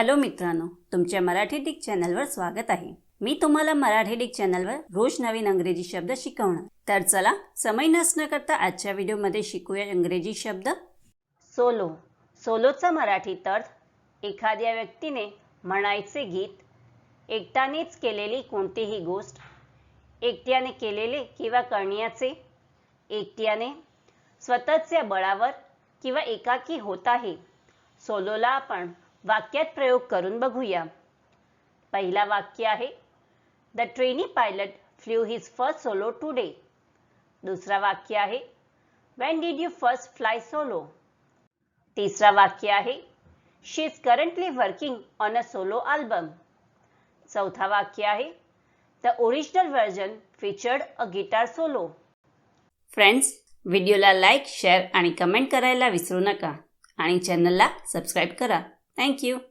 Hello मित्रांनो तुमच्या Marathi Dick चॅनलवर स्वागत आहे. मी तुम्हाला मराठी डिक चॅनलवर रोज नवीन अंग्रेजी शब्द शिकवणार. तर चला समय नसणं करता आजच्या व्हिडिओमध्ये शिकूया इंग्रजी शब्द. सोलो. सोलोचा मराठी अर्थ एखाद्या व्यक्तीने म्हणायचे गीत एकट्यानेच केलेली कोणतीही गोष्ट एकट्याने केलेले किंवा करण्याचे एकट्याने स्वतःच्या बळावर किंवा एकाकी होत आहे. सोलोला आपण वाक्यात प्रयोग करून बघूया. पहिला वाक्य आहे the trainee pilot flew his first solo today दुसरा वाक्य आहे when did you first fly solo तिसरा वाक्य आहे she is currently working on a solo album चौथा वाक्य आहे the original version featured a guitar solo friends व्हिडिओला लाईक शेअर आणि कमेंट करायला विसरू नका. आणि चॅनलला सबस्क्राईब करा. Thank you.